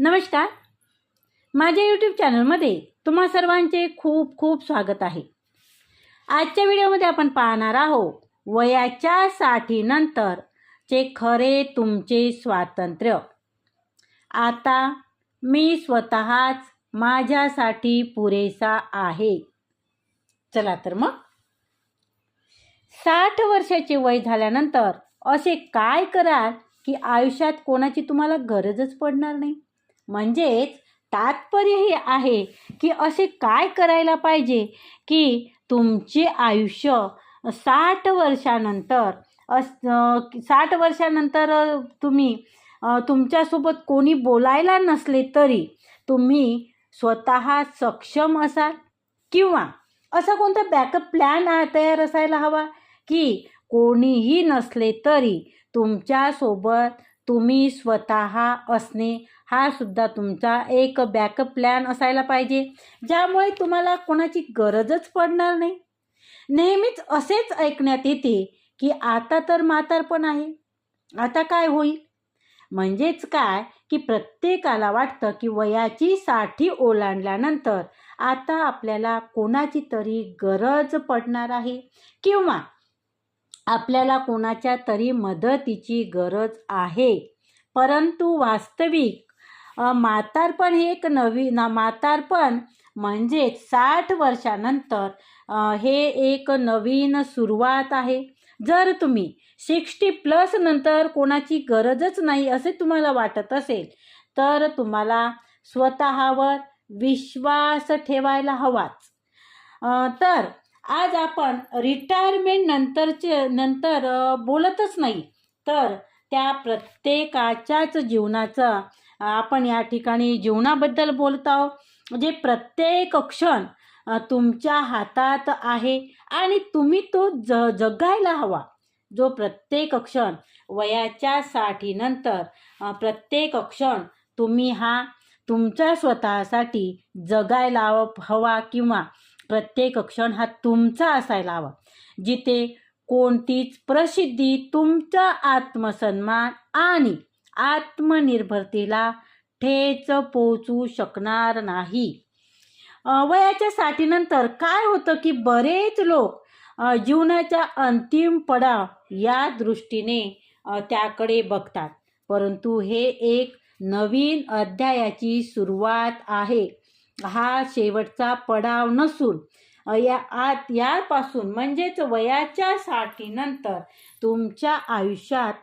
नमस्कार. माझ्या यूट्यूब चॅनलमध्ये तुम्हा सर्वांचे खूप खूप स्वागत आहे. आजच्या व्हिडिओमध्ये आपण पाहणार आहोत वयाच्या साठीनंतरचे खरे तुमचे स्वातंत्र्य. आता मी स्वतःच माझ्यासाठी पुरेसा आहे. चला तर मग. साठ वर्षाचे वय झाल्यानंतर असे काय कराल की आयुष्यात कोणाची तुम्हाला गरजच पडणार नाही? म्हणजेच तात्पर्य हे आहे की असे काय करायला पाहिजे की तुमचे आयुष्य साठ वर्षानंतर अस साठ वर्षानंतर तुम्ही तुमच्यासोबत कोणी बोलायला नसले तरी तुम्ही स्वतः सक्षम असाल किंवा असा कोणता बॅकअप प्लॅन तयार असायला हवा की कोणीही नसले तरी तुमच्यासोबत तुम्ही स्वतः असणे हा सुद्धा तुमचा एक बॅकअप प्लॅन असायला पाहिजे. ज्यामुळे तुम्हाला कोणाची गरजच पडणार नाही. नेहमीच असेच ऐकण्यात येते की आता तर म्हातारपण आहे. आता काय होईल? म्हणजेच काय? की प्रत्येकाला वाटतं की वयाची साठी ओलांडल्यानंतर आता आपल्याला कोणाची तरी गरज पडणार आहे. किंवा आपल्याला कोणाच्या तरी मदतीची गरज आहे. परंतु वास्तविक म्हातारपण हे एक नवी ना म्हातारपण म्हणजेच साठ वर्षानंतर हे एक नवीन सुरुवात आहे. जर तुम्ही सिक्स्टी प्लस नंतर कोणाची गरजच नाही असे तुम्हाला वाटत असेल तर तुम्हाला स्वतःवर विश्वास ठेवायला हवाच. तर आज आपण रिटायरमेंट नंतरचे नंतर बोलतच नाही तर त्या प्रत्येकाच्याच जीवनाचं आपण या ठिकाणी जीवनाबद्दल बोलत आहोत. जे प्रत्येक क्षण तुमच्या हातात आहे आणि तुम्ही तो ज जगायला हवा. जो प्रत्येक क्षण वयाच्या साठीनंतर प्रत्येक क्षण तुम्ही हा तुमच्या स्वतःसाठी जगायला हवा किंवा प्रत्येक क्षण हा तुमचा असायला हवा. जिथे कोणतीच प्रसिद्धी तुमचा आत्मसन्मान आणि आत्मनिर्भरतेला ठेच पोचू शकणार नाही. वयाच्या साठीनंतर काय होतं की बरेच लोक जीवनाच्या अंतिम पडाव या दृष्टीने त्याकडे बघतात. परंतु हे एक नवीन अध्यायाची सुरुवात आहे. हा शेवटचा पडाव नसून या आत यापासून म्हणजेच वयाच्या साठीनंतर तुमच्या आयुष्यात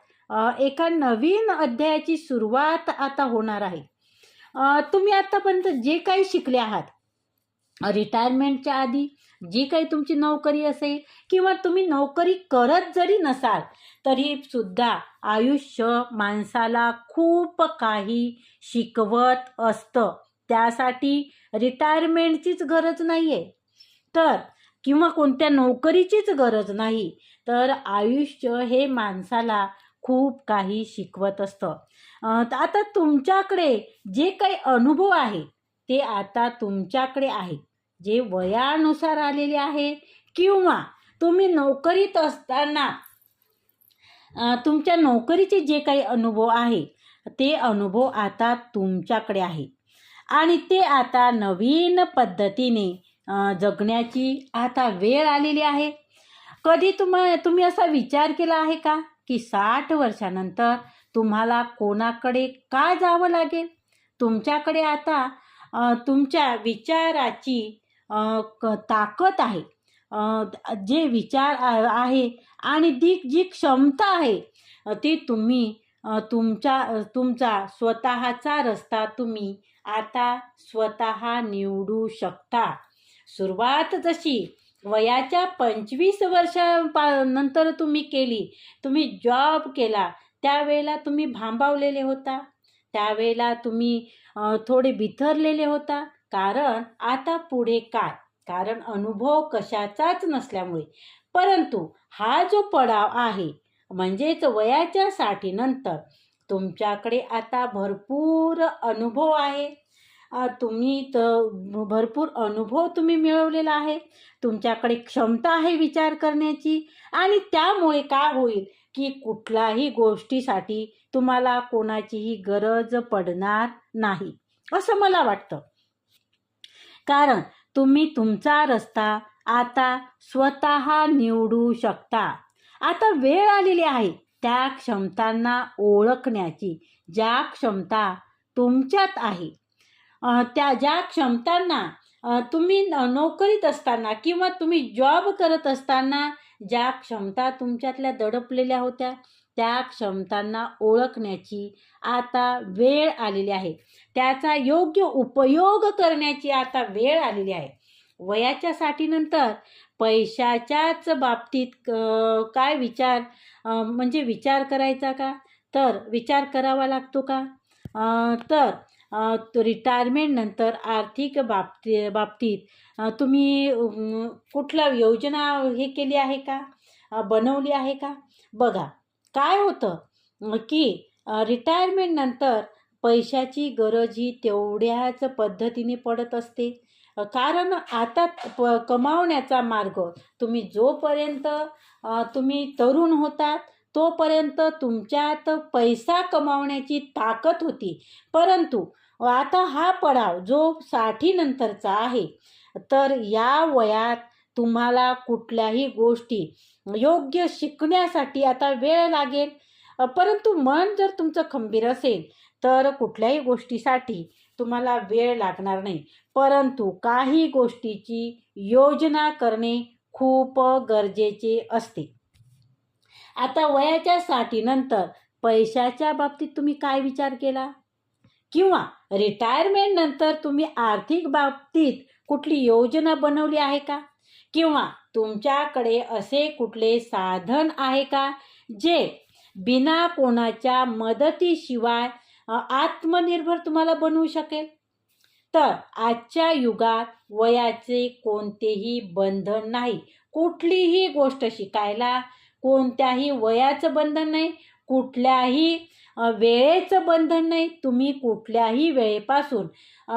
एका नवीन अध्यायाची सुरुवात आता होणार आहे. तुम्ही आतापर्यंत जे काही शिकले आहात रिटायरमेंटच्या आधी जी काही तुमची नोकरी असेल किंवा तुम्ही नोकरी करत जरी नसाल तरी सुद्धा आयुष्य माणसाला खूप काही शिकवत असतं. त्यासाठी रिटायरमेंटचीच गरज नाही आहे तर किंवा कोणत्या नोकरीचीच गरज नाही. तर आयुष्य हे माणसाला खूप काही शिकवत असतं. आता तुमच्याकडे जे काही अनुभव आहे ते आता तुमच्याकडे आहे जे वयानुसार आलेले आहे किंवा तुम्ही नोकरीत असताना तुमच्या नोकरीचे जे काही अनुभव आहे ते अनुभव आता तुमच्याकडे आहे आणि ते आता नवीन पद्धतीने जगण्याची आता वेळ आलेली आहे. कधी तुम्हा तुम्ही असा विचार केला आहे का? की साठ वर्षानंतर तुम्हाला कोणाकडे का जावं लागेल? तुमच्याकडे आता तुमच्या विचाराची क- ताकद आहे. जे विचार आ- आहे आणि दी जी क्षमता आहे ती तुम्ही तुमच्या तुमचा स्वतःचा रस्ता तुम्ही आता स्वतः निवडू शकता. सुरुवात जशी वयाच्या पंचवीस वर्षा पा नंतर तुम्ही केली तुम्ही जॉब केला त्यावेळेला तुम्ही भांबावलेले होता. त्यावेळेला तुम्ही थोडे बिथरलेले होता. कारण आता पुढे काय? कारण अनुभव कशाचाच नसल्यामुळे. परंतु हा जो पडाव आहे म्हणजेच वयाच्या साठीनंतर तुमच्याकडे आता भरपूर अनुभव आहे. तुम्ही तर भरपूर अनुभव तुम्ही मिळवलेला आहे. तुमच्याकडे क्षमता आहे विचार करण्याची. आणि त्यामुळे काय होईल की कुठल्याही गोष्टीसाठी तुम्हाला कोणाचीही गरज पडणार नाही असं मला वाटतं. कारण तुम्ही तुमचा रस्ता आता स्वतः निवडू शकता. आता वेळ आलेली आहे त्या क्षमतांना ओळखण्याची ज्या क्षमता तुमच्यात आहे. त्या ज्या क्षमतांना तुम्ही न- नोकरीत असताना किंवा तुम्ही जॉब करत असताना ज्या क्षमता तुमच्यातल्या दडपलेल्या होत्या त्या क्षमतांना ओळखण्याची आता वेळ आलेली आहे. त्याचा योग्य उपयोग करण्याची आता वेळ आलेली आहे. वयाच्या साठीनंतर पैशाच्याच बाबतीत काय विचार म्हणजे विचार करायचा का? तर विचार करावा लागतो का? तर तो रिटायरमेंटनंतर आर्थिक बाबती बाबतीत तुम्ही कुठल्या योजना हे केली आहे का? बनवली आहे का? बघा काय होतं की रिटायरमेंटनंतर पैशाची गरज ही तेवढ्याच पद्धतीने पडत असते. कारण आता प कमावण्याचा मार्ग तुम्ही जोपर्यंत तुम्ही तरुण होतात तोपर्यंत तुमच्यात पैसा कमावण्याची ताकद होती. परंतु आता हा पडाव जो साठीनंतरचा आहे. तर या वयात तुम्हाला कुठल्याही गोष्टी योग्य शिकण्यासाठी आता वेळ लागेल. परंतु मन जर तुमचं खंबीर असेल तर कुठल्याही गोष्टीसाठी तुम्हाला वेळ लागणार नाही. परंतु काही गोष्टीची योजना करणे खूप गरजेचे असते. आता वयाच्या साठीनंतर पैशाच्या बाबतीत तुम्ही काय विचार केला? किंवा रिटायरमेंट नंतर तुम्ही आर्थिक बाबतीत कुठली योजना बनवली आहे का? किंवा तुमच्याकडे असे कुठले साधन आहे का जे बिना कोणाच्या मदतीशिवाय आत्मनिर्भर तुम्हाला बनवू शकेल? तर आजच्या युगात वयाचे कोणतेही बंधन नाही. कुठलीही गोष्ट शिकायला कोणत्याही वयाचं बंधन नाही. कुठल्याही वेळेचं बंधन नाही तुम्ही कुठल्याही वेळेपासून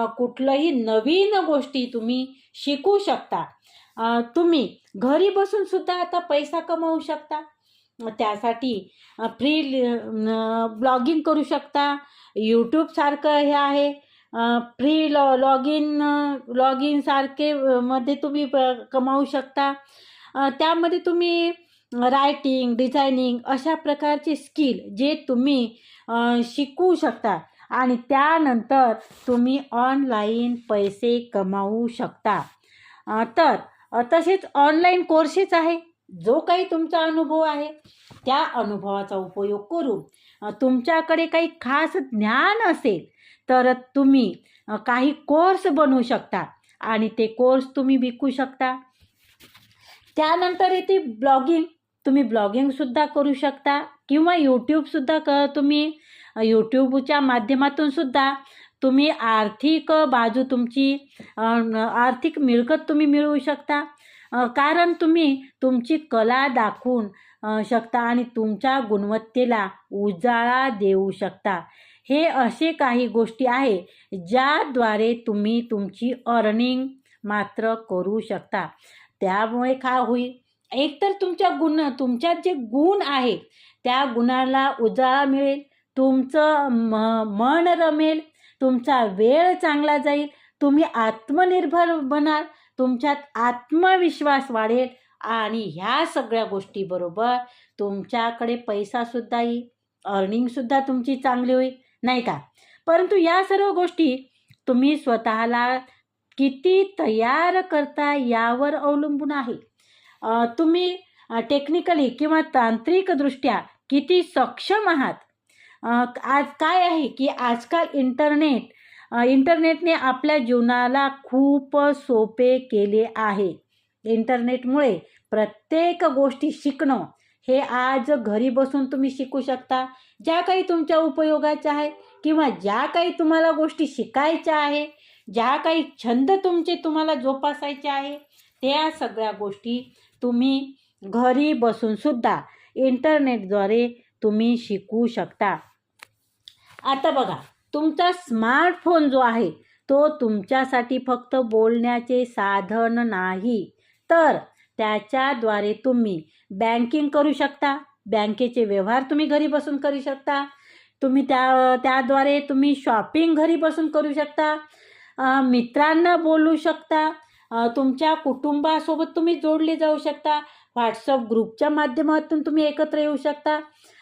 कुठलंही नवीन गोष्टी तुम्ही शिकू शकता. तुम्ही घरी बसून सुद्धा आता पैसा कमवू शकता. त्यासाठी फ्री ब्लॉगिंग करू शकता. यूट्यूबसारखं हे आहे. फ्री लॉ लॉग इन लॉग इन सारखे मध्ये तुम्ही प- कमावू शकता. त्यामध्ये तुम्ही रायटिंग डिझायनिंग अशा प्रकारचे स्किल जे तुम्ही शिकू शकता. आणि त्यानंतर तुम्ही ऑनलाईन पैसे कमावू शकता. तर तसेच ऑनलाईन कोर्सेस आहे. जो काही तुमचा अनुभव आहे त्या अनुभवाचा उपयोग करून तुमच्याकडे काही खास ज्ञान असेल तर तुम्ही काही कोर्स बनवू शकता. आणि ते कोर्स तुम्ही विकू शकता. त्यानंतर येते ब्लॉगिंग तुम्ही ब्लॉगिंगसुद्धा करू शकता किंवा यूट्यूबसुद्धा क तुम्ही यूट्यूबच्या माध्यमातून सुद्धा तुम्ही आर्थिक बाजू तुमची आर्थिक मिळकत तुम्ही मिळवू शकता. कारण तुम्ही तुमची कला दाखवून शकता आणि तुमच्या गुणवत्तेला उजाळा देऊ शकता. हे असे काही गोष्टी आहे ज्याद्वारे तुम्ही तुमची अर्निंग मात्र करू शकता. त्यामुळे काय होईल एकतर तुमच्या गुण तुमच्यात जे गुण आहे त्या गुणाला उजाळा मिळेल तुमचं म मन रमेल तुमचा वेळ चांगला जाईल तुम्ही आत्मनिर्भर बनाल तुमच्यात आत्मविश्वास वाढेल आणि ह्या सगळ्या गोष्टीबरोबर तुमच्याकडे पैसासुद्धा येईल अर्निंगसुद्धा तुमची चांगली होईल नाही का? परंतु या सर्व गोष्टी तुम्ही स्वतःला किती तयार करता यावर अवलंबून आहे. तुम्ही टेक्निकली किंवा तांत्रिकदृष्ट्या किती सक्षम आहात? आज काय आहे की आजकाल इंटरनेट इंटरनेटने आपल्या जीवनाला खूप सोपे केले आहे. इंटरनेटमुळे प्रत्येक गोष्टी शिकणं हे आज घरी बसून तुम्ही शिकू शकता. ज्या काही तुमच्या उपयोगाच्या आहे किंवा ज्या काही तुम्हाला गोष्टी शिकायच्या आहे ज्या काही छंद तुमचे तुम्हाला जोपासायचे आहे त्या सगळ्या गोष्टी तुम्ही घरी बसूनसुद्धा इंटरनेटद्वारे तुम्ही शिकू शकता. आता बघा तुमचा स्मार्टफोन जो आहे तो तुमच्यासाठी फक्त बोलण्याचे साधन नाही. तर त्याच्याद्वारे तुम्ही बँकिंग करू शकता. बँकेचे व्यवहार तुम्ही घरी बसून करू शकता. तुम्ही त्या त्याद्वारे तुम्ही शॉपिंग घरी बसून करू शकता. मित्रांना बोलू शकता. तुमच्या कुटुंबासोबत तुम्ही जोडले जाऊ शकता. व्हॉट्सअप ग्रुपच्या माध्यमातून तुम्ही एकत्र येऊ शकता.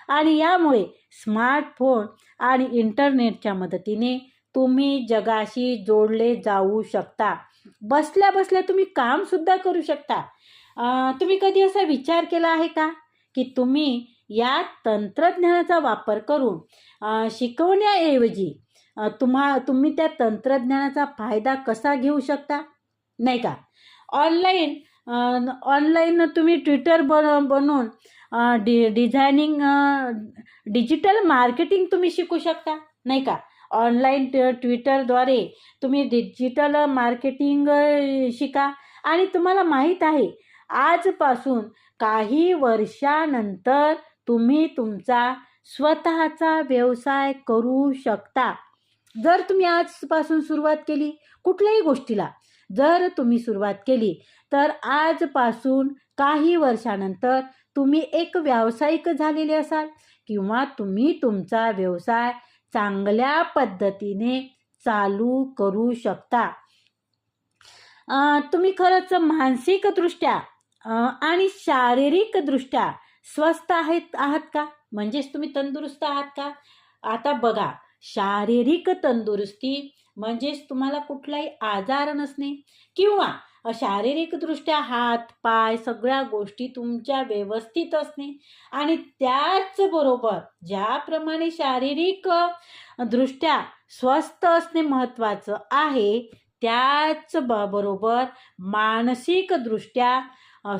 आणि यामुळे स्मार्टफोन आणि इंटरनेटच्या मदतीने तुम्ही जगाशी जोडले जाऊ शकता. बसल्या बसल्या तुम्ही कामसुद्धा करू शकता. तुम्ही कधी असा विचार केला आहे का? की तुम्ही या तंत्रज्ञानाचा वापर करून शिकवण्याऐवजी तुम्हा तुम्ही त्या तंत्रज्ञानाचा फायदा कसा घेऊ शकता? नाही का? ऑनलाईन ऑनलाईन तुम्ही ट्विटर बन बनवून डि डिझायनिंग डिजिटल मार्केटिंग तुम्ही शिकू शकता नाही का? ऑनलाईन ट्विटरद्वारे तुम्ही डिजिटल मार्केटिंग शिका. आणि तुम्हाला माहीत आहे आजपासून काही वर्षानंतर तुम्ही तुमचा स्वतःचा व्यवसाय करू शकता. जर तुम्ही आजपासून सुरुवात केली कुठल्याही गोष्टीला जर तुम्ही सुरुवात केली तर आजपासून काही वर्षानंतर तुम्ही एक व्यावसायिक झालेले असाल किंवा तुम्ही तुमचा व्यवसाय चांगल्या पद्धतीने चालू करू शकता. तुम्ही खरंच मानसिकदृष्ट्या आणि शारीरिकदृष्ट्या स्वस्थ आहेत आहात का? म्हणजेच तुम्ही तंदुरुस्त आहात का? आता बघा शारीरिक तंदुरुस्ती म्हणजेच तुम्हाला कुठलाही आजार नसणे किंवा शारीरिकदृष्ट्या हात पाय सगळ्या गोष्टी तुमच्या व्यवस्थित असणे. आणि त्याचबरोबर ज्याप्रमाणे शारीरिक दृष्ट्या स्वस्थ असणे महत्त्वाचं आहे त्याच ब बरोबर मानसिकदृष्ट्या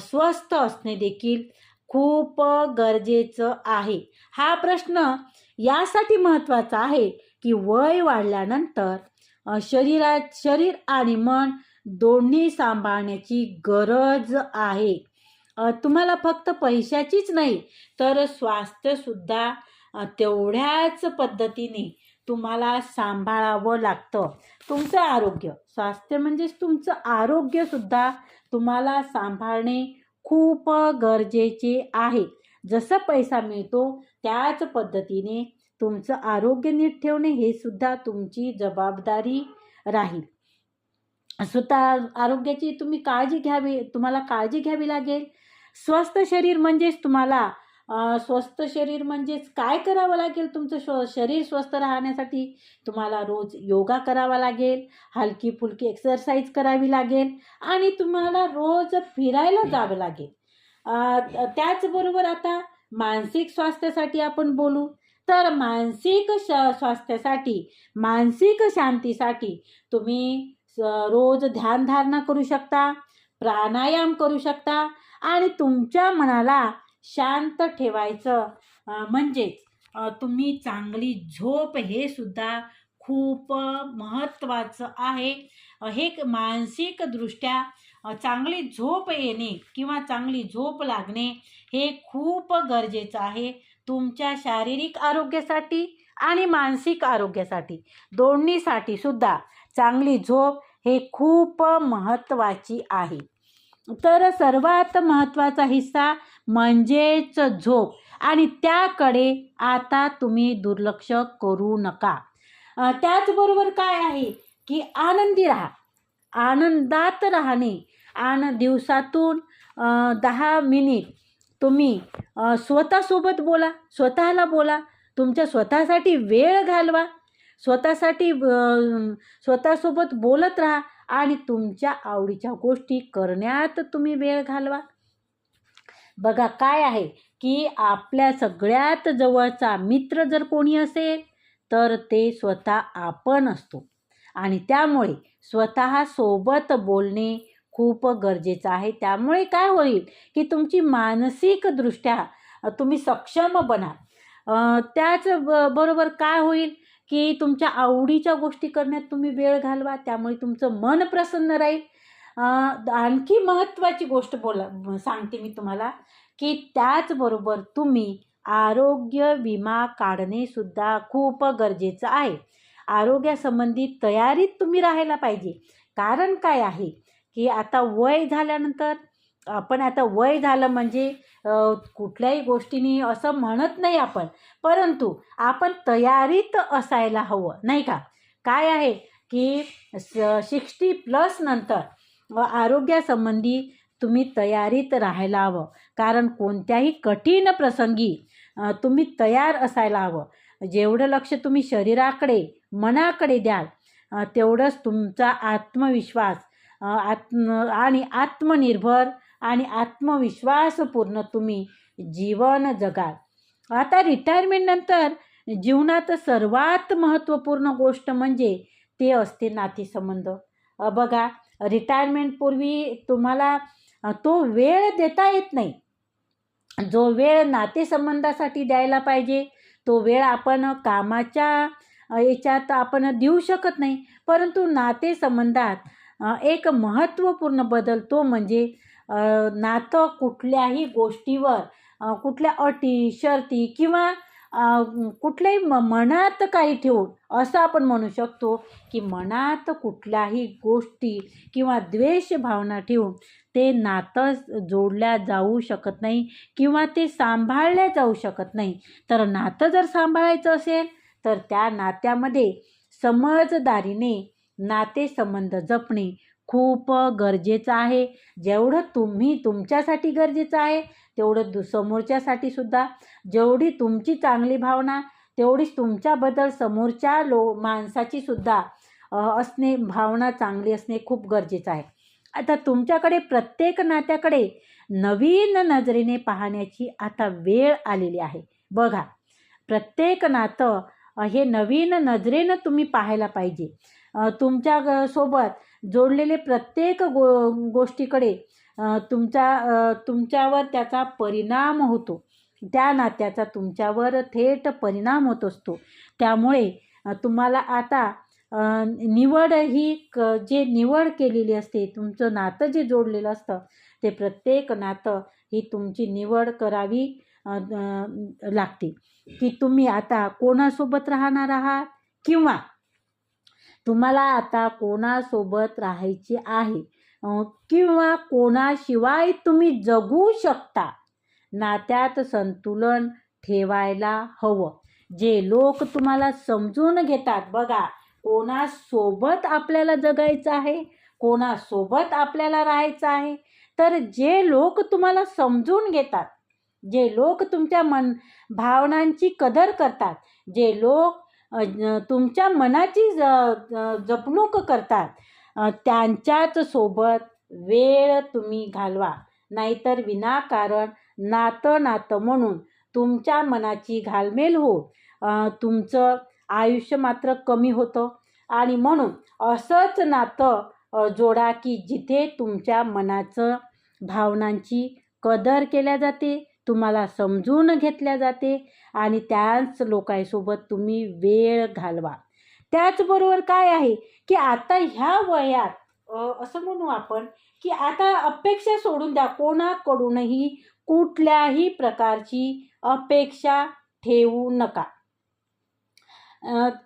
स्वस्थ असणे देखील खूप गरजेचं आहे. हा प्रश्न यासाठी महत्त्वाचा आहे की वय वाढल्यानंतर शरीरात शरीर आणि मन दोन्ही सांभाळण्याची गरज आहे. तुम्हाला फक्त पैशाचीच नाही तर स्वास्थ्यसुद्धा तेवढ्याच पद्धतीने तुम्हाला सांभाळावं लागतं. तुमचं आरोग्य स्वास्थ्य म्हणजेच तुमचं आरोग्यसुद्धा तुम्हाला सांभाळणे खूप गरजेचे आहे. जसं पैसा मिळतो त्याच पद्धतीने तुमचं आरोग्य नीट ठेवणे हे सुद्धा तुमची जबाबदारी राहील. स्वतः आरोग्याची तुम्ही काळजी घ्यावी तुम्हाला काळजी घ्यावी लागेल. स्वस्थ शरीर म्हणजेच तुम्हाला स्वस्थ शरीर म्हणजेच काय करावं लागेल तुमचं स्व शरीर स्वस्थ राहण्यासाठी? तुम्हाला रोज योगा करावा लागेल हलकी फुलकी एक्सरसाइज करावी लागेल आणि तुम्हाला रोज फिरायला जावं लागेल. त्याचबरोबर आता मानसिक स्वास्थ्यासाठी आपण बोलू. तर मानसिक श स्वास्थ्यासाठी मानसिक शांतीसाठी तुम्ही स- रोज ध्यानधारणा करू शकता प्राणायाम करू शकता आणि तुमच्या मनाला शांत ठेवायचं. म्हणजेच तुम्ही चांगली झोप हे सुद्धा खूप महत्त्वाचं आहे. हे मानसिकदृष्ट्या चांगली झोप येणे किंवा चांगली झोप लागणे हे खूप गरजेचं आहे. तुमच्या शारीरिक आरोग्यासाठी आणि मानसिक आरोग्यासाठी दोन्हीसाठी सुद्धा चांगली झोप हे खूप महत्त्वाची आहे. तर सर्वात महत्त्वाचा हिस्सा म्हणजेच झोप आणि त्याकडे आता तुम्ही दुर्लक्ष करू नका. त्याचबरोबर काय आहे की आनंदी राहा. आनंदात राहणे आणि दिवसातून दहा मिनिट तुम्ही स्वतःसोबत बोला स्वतःला बोला तुमच्या स्वतःसाठी वेळ घालवा स्वतःसाठी स्वतःसोबत बोलत राहा आणि तुमच्या आवडीच्या गोष्टी करण्यात तुम्ही वेळ घालवा. बघा काय आहे की आपल्या सगळ्यात जवळचा मित्र जर कोणी असेल तर ते स्वतः आपण असतो. आणि त्यामुळे स्वतः सोबत बोलणे खूप गरजेचं आहे. त्यामुळे काय होईल की तुमची मानसिकदृष्ट्या तुम्ही सक्षम बना. त्याच ब बरोबर काय होईल की तुमच्या आवडीच्या गोष्टी करण्यात तुम्ही वेळ घालवा त्यामुळे तुमचं मन प्रसन्न राहील. आणखी महत्त्वाची गोष्ट बोला सांगते मी तुम्हाला की त्याचबरोबर तुम्ही आरोग्य विमा काढणेसुद्धा खूप गरजेचं आहे. आरोग्यासंबंधी तयारीत तुम्ही राहायला पाहिजे. कारण काय आहे? की आता वय झाल्यानंतर आपण आता वय झालं म्हणजे कुठल्याही गोष्टीनी असं म्हणत नाही आपण. परंतु आपण तयारीत असायला हवं नाही का? काय आहे की सिक्स्टी प्लस नंतर आरोग्यासंबंधी तुम्ही तयारीत राहायला हवं. कारण कोणत्याही कठीण प्रसंगी तुम्ही तयार असायला हवं. जेवढं लक्ष तुम्ही शरीराकडे मनाकडे द्याल तेवढंच तुमचा आत्मविश्वास आत्म आणि आत्मनिर्भर आणि आत्मविश्वासपूर्ण तुम्ही जीवन जगाल. आता रिटायरमेंटनंतर जीवनात सर्वात महत्त्वपूर्ण गोष्ट म्हणजे ते असते नातेसंबंध. बघा रिटायरमेंटपूर्वी तुम्हाला तो वेळ देता येत नाही. जो वेळ नातेसंबंधासाठी द्यायला पाहिजे तो वेळ आपण कामाच्या याच्यात आपण देऊ शकत नाही. परंतु नातेसंबंधात एक महत्त्वपूर्ण बदल तो म्हणजे नातं कुठल्याही गोष्टीवर कुठल्या अटी शर्ती किंवा कुठल्याही म मनात काही ठेवून असं आपण म्हणू शकतो की मनात कुठल्याही गोष्टी किंवा द्वेष भावना ठेवून ते नातं जोडल्या जाऊ शकत नाही किंवा ते सांभाळल्या जाऊ शकत नाही. तर नातं जर सांभाळायचं असेल तर त्या नात्यामध्ये समजदारीने नातेसंबंध जपणे खूप गरजेचं आहे. जेवढं तुम्ही तुमच्यासाठी गरजेचं आहे तेवढं दु समोरच्यासाठी सुद्धा. जेवढी तुमची चांगली भावना तेवढीच तुमच्याबद्दल समोरच्या लो माणसाची सुद्धा असणे भावना चांगली असणे खूप गरजेचं आहे. आता तुमच्याकडे प्रत्येक नात्याकडे नवीन नजरेने पाहण्याची आता वेळ आलेली आहे. बघा प्रत्येक नातं हे नवीन नजरेनं तुम्ही पाहायला पाहिजे. तुमच्या ग- सोबत जोडलेले प्रत्येक गो गोष्टीकडे तुमचा तुमच्या तुमच्यावर त्याचा परिणाम होतो. त्या नात्याचा तुमच्यावर थेट परिणाम होत असतो. त्यामुळे तुम्हाला आता निवड ही क जे निवड केलेली असते तुमचं नातं जे जोडलेलं असतं ते प्रत्येक नातं ही तुमची निवड करावी लागते की तुम्ही आता कोणासोबत राहणार आहात? किंवा तुम्हाला आता कोणासोबत राहायचे आहे? किंवा कोणाशिवाय तुम्ही जगू शकता? नात्यात संतुलन ठेवायला हवं. जे लोक तुम्हाला समजून घेतात बघा कोणासोबत आपल्याला जगायचं आहे? कोणासोबत आपल्याला राहायचं आहे? तर जे लोक तुम्हाला समजून घेतात जे लोक तुमच्या मन भावनांची कदर करतात जे लोक तुमच्या मनाची ज जपणूक करतात त्यांच्याच सोबत वेळ तुम्ही घालवा. नाहीतर विनाकारण नातं नातं म्हणून तुमच्या मनाची घालमेल हो. तुमचं आयुष्य मात्र कमी होतं. आणि म्हणून असंच नातं जोडा की जिथे तुमच्या मनाचं भावनांची कदर केल्या जाते. तुम्हाला समजून घेतल्या जाते आणि त्याच लोकांसोबत तुम्ही वेळ घालवा. त्याचबरोबर काय आहे की आता ह्या वयात असं म्हणू आपण की आता अपेक्षा सोडून द्या. कोणाकडूनही कुठल्याही प्रकारची अपेक्षा ठेवू नका.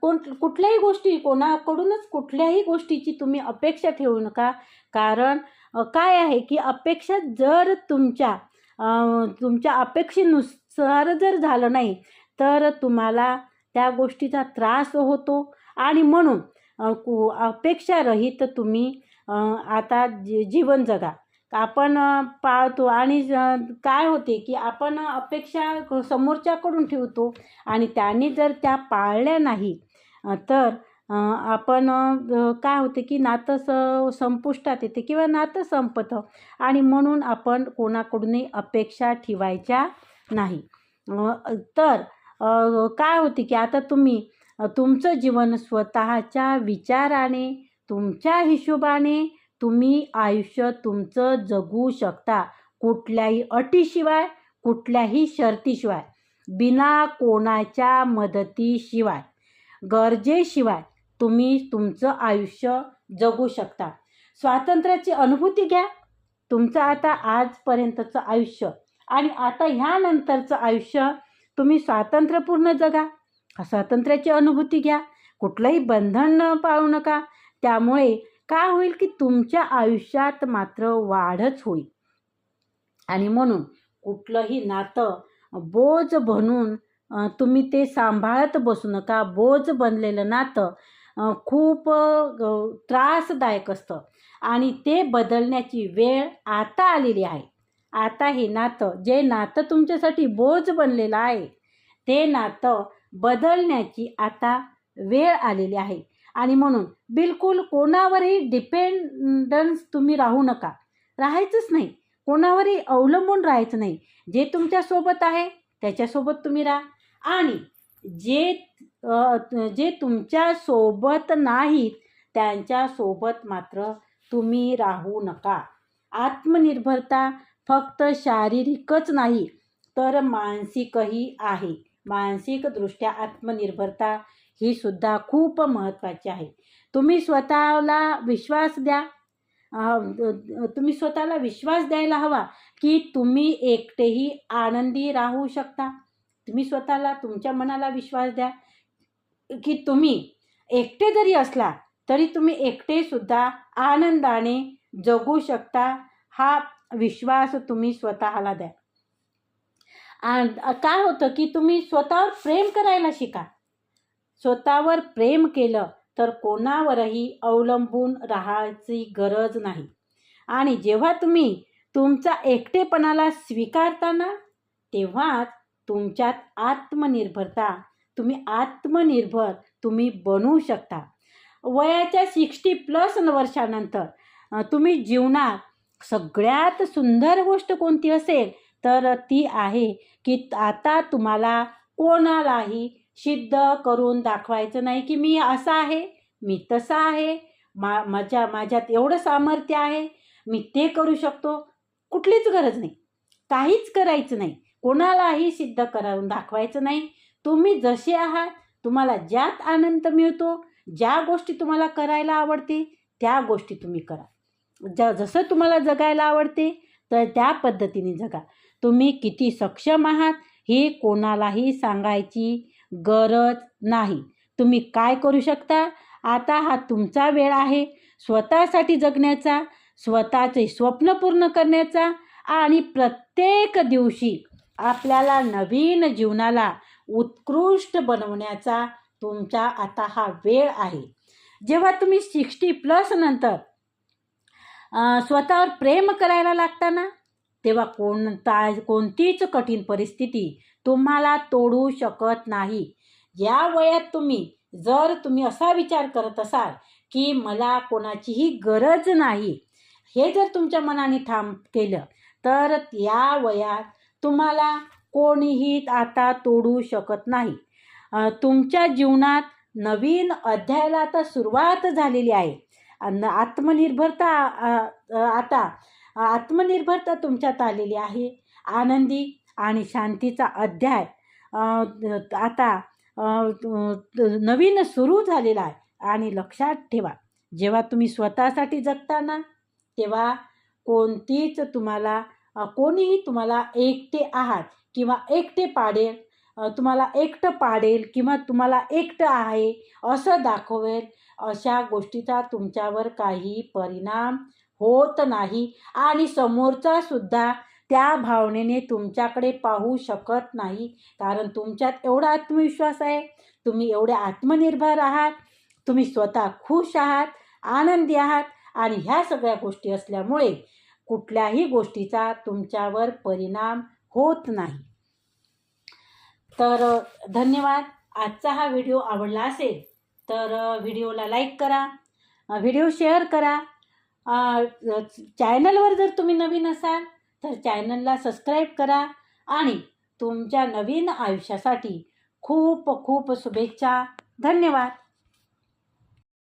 कोण कुठल्याही गोष्टी कोणाकडूनच कुठल्याही गोष्टीची तुम्ही अपेक्षा ठेवू नका. कारण काय आहे की अपेक्षा जर तुमच्या तुमच्या अपेक्षेनुसार जर झालं नाही तर तुम्हाला त्या गोष्टीचा त्रास होतो. आणि म्हणून कु- अपेक्षारहित तुम्ही आता जी जीवन जगा. आपण पाळतो आणि काय होते की आपण अपेक्षा समोरच्याकडून ठेवतो आणि त्याने जर त्या पाळल्या नाही तर आपण काय होते की नातं स संपुष्टात येते किंवा नातं संपतं आणि म्हणून आपण कोणाकडूनही अपेक्षा ठेवायच्या नाही. तर काय होते की आता तुम्ही तुमचं जीवन स्वतःच्या विचाराने तुमच्या हिशोबाने तुम्ही आयुष्य तुमचं जगू शकता कुठल्याही अटीशिवाय कुठल्याही शर्तीशिवाय बिना कोणाच्या मदतीशिवाय गरजेशिवाय. तुम्ही तुमचं आयुष्य जगू शकता. स्वातंत्र्याची अनुभूती घ्या. तुमचं आता आजपर्यंतचं आयुष्य आणि आता ह्यानंतरचं आयुष्य तुम्ही स्वातंत्र्यपूर्ण जगा. स्वातंत्र्याची अनुभूती घ्या. कुठलंही बंधन न पाळू नका. त्यामुळे काय होईल की तुमच्या आयुष्यात मात्र वाढच होईल. आणि म्हणून कुठलंही नातं बोज बनून तुम्ही ते सांभाळत बसू नका. बोज बनलेलं नातं खूप त्रासदायक असतं. आणि ते बदलण्याची वेळ आता आलेली आहे. आता हे नातं जे नातं तुमच्यासाठी बोज बनलेलं आहे ते नातं बदलण्याची आता वेळ आलेली आहे. आणि म्हणून बिलकुल कोणावरही डिपेंडन्स तुम्ही राहू नका. राहायचंच नाही. कोणावरही अवलंबून राहायचं नाही. जे तुमच्यासोबत आहे त्याच्यासोबत तुम्ही राहा. आणि जे जे तुमच्यासोबत नाहीत त्यांच्यासोबत मात्र तुम्ही राहू नका. आत्मनिर्भरता फक्त शारीरिकच नाही तर मानसिकही आहे. मानसिकदृष्ट्या आत्मनिर्भरता ही सुद्धा खूप महत्त्वाची आहे. तुम्ही स्वतःला विश्वास द्या. तुम्ही स्वतःला विश्वास द्यायला हवा की तुम्ही एकटेही आनंदी राहू शकता. तुम्ही स्वतःला तुमच्या मनाला विश्वास द्या की तुम्ही एकटे जरी असला तरी तुम्ही एकटेसुद्धा आनंदाने जगू शकता. हा विश्वास तुम्ही स्वतःला द्या. आणि काय होतं की तुम्ही स्वतःवर प्रेम करायला शिका. स्वतःवर प्रेम केलं तर कोणावरही अवलंबून राहायची गरज नाही. आणि जेव्हा तुम्ही तुमचा एकटेपणाला स्वीकारताना तेव्हाच तुमच्यात आत्मनिर्भरता. तुम्ही आत्मनिर्भर तुम्ही बनू शकता. वयाच्या सिक्स्टी प्लस वर्षानंतर तुम्ही जीवनात सगळ्यात सुंदर गोष्ट कोणती असेल तर ती आहे की आता तुम्हाला कोणालाही सिद्ध करून दाखवायचं नाही की मी असा आहे मी तसा आहे मा माझ्या माझ्यात एवढं सामर्थ्य आहे मी ते करू शकतो. कुठलीच गरज नाही. काहीच करायचं नाही. कोणालाही सिद्ध करून दाखवायचं नाही. तुम्ही जसे आहात तुम्हाला ज्यात आनंद मिळतो ज्या गोष्टी तुम्हाला करायला आवडते त्या गोष्टी तुम्ही करा. ज जसं तुम्हाला जगायला आवडते तर त्या पद्धतीने जगा. तुम्ही किती सक्षम आहात हे कोणालाही सांगायची गरज नाही. तुम्ही काय करू शकता? आता हा तुमचा वेळ आहे. स्वतःसाठी जगण्याचा स्वतःचे स्वप्न पूर्ण करण्याचा आणि प्रत्येक दिवशी आपल्याला नवीन जीवनाला उत्कृष्ट बनवण्याचा तुमचा आता हा वेळ आहे. जेव्हा तुम्ही सिक्स्टी प्लस नंतर स्वतःवर प्रेम करायला लागता ना तेव्हा कोणता कोणतीच कठीण परिस्थिती तुम्हाला तोडू शकत नाही. या वयात तुम्ही जर तुम्ही असा विचार करत असाल की मला कोणाचीही गरज नाही हे जर तुमच्या मनाने ठाम केलं तर या वयात तुम्हाला कोणीही आता तोडू शकत नाही. तुमच्या जीवनात नवीन अध्यायाला आता सुरुवात झालेली आहे. आत्मनिर्भरता आता आत्मनिर्भरता तुमच्यात आलेली आहे. आनंदी आणि शांतीचा अध्याय आता नवीन सुरू झालेला आहे आणि लक्षात ठेवा. जेव्हा तुम्ही स्वतःसाठी जगताना तेव्हा कोणतीच तुम्हाला कोणीही तुम्हाला एकटे आहात किंवा एकटे पाडेल तुम्हाला एकटं पाडेल किंवा तुम्हाला एकटं आहे असं दाखवेल अशा गोष्टीचा तुमच्यावर काही परिणाम होत नाही आणि समोरचा सुद्धा त्या भावनेने तुमच्याकडे पाहू शकत नाही. कारण तुमच्यात एवढा आत्मविश्वास आहे तुम्ही एवढे आत्मनिर्भर आहात तुम्ही स्वतः खुश आहात आनंदी आहात आणि ह्या सगळ्या गोष्टी असल्यामुळे कुठल्याही गोष्टीचा तुमच्यावर परिणाम होत नाही. तर धन्यवाद. आजचा हा व्हिडिओ आवडला असेल तर व्हिडिओला लाईक करा व्हिडिओ शेअर करा. चॅनलवर जर तुम्ही नवीन असाल तर चॅनलला सबस्क्राईब करा आणि तुमच्या नवीन आयुष्यासाठी खूप खूप शुभेच्छा. धन्यवाद.